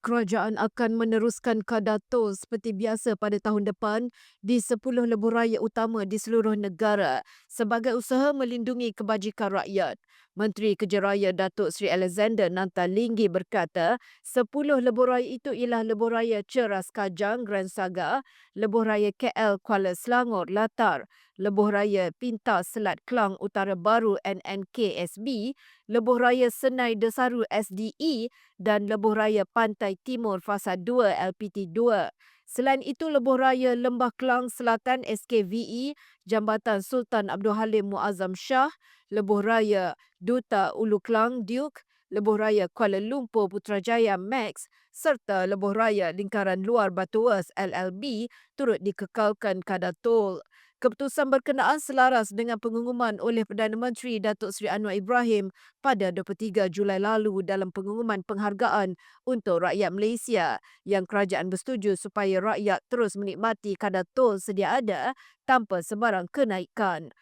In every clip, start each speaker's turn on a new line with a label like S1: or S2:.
S1: Kerajaan akan meneruskan kadar tol seperti biasa pada tahun depan di 10 lebuh raya utama di seluruh negara sebagai usaha melindungi kebajikan rakyat. Menteri Kerja Raya Datuk Seri Alexander Nantalinggi berkata, 10 lebuh raya itu ialah lebuh raya Ceras Kajang Grand Saga, lebuh raya KL Kuala Selangor Latar, lebuh raya Pintar Selat Kelang Utara Baru NNKSB, lebuh raya Senai Desaru SDE dan lebuh raya Pantai Timur Fasa 2 LPT2. Selain itu, lebuh raya Lembah Kelang Selatan SKVE, Jambatan Sultan Abdul Halim Muazzam Shah, lebuh raya Duta Ulu Kelang Duke, lebuh raya Kuala Lumpur Putrajaya Max serta lebuh raya Lingkaran Luar Batuas LLB turut dikekalkan kadar tol. Keputusan berkenaan selaras dengan pengumuman oleh Perdana Menteri Datuk Seri Anwar Ibrahim pada 23 Julai lalu dalam pengumuman penghargaan untuk rakyat Malaysia yang kerajaan bersetuju supaya rakyat terus menikmati kadar tol sedia ada tanpa sebarang kenaikan.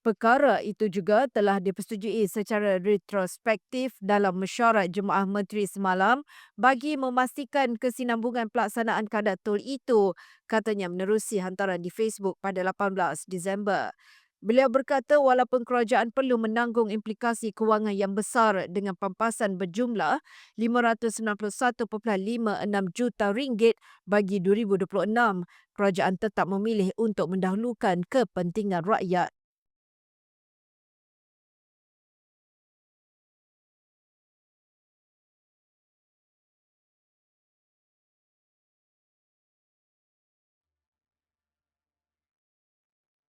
S1: Perkara itu juga telah dipersetujui secara retrospektif dalam mesyuarat Jemaah Menteri semalam bagi memastikan kesinambungan pelaksanaan kadar tol itu, katanya menerusi hantaran di Facebook pada 18 Disember. Beliau berkata walaupun kerajaan perlu menanggung implikasi kewangan yang besar dengan pampasan berjumlah 591.56 juta ringgit bagi 2026, kerajaan tetap memilih untuk mendahulukan kepentingan rakyat.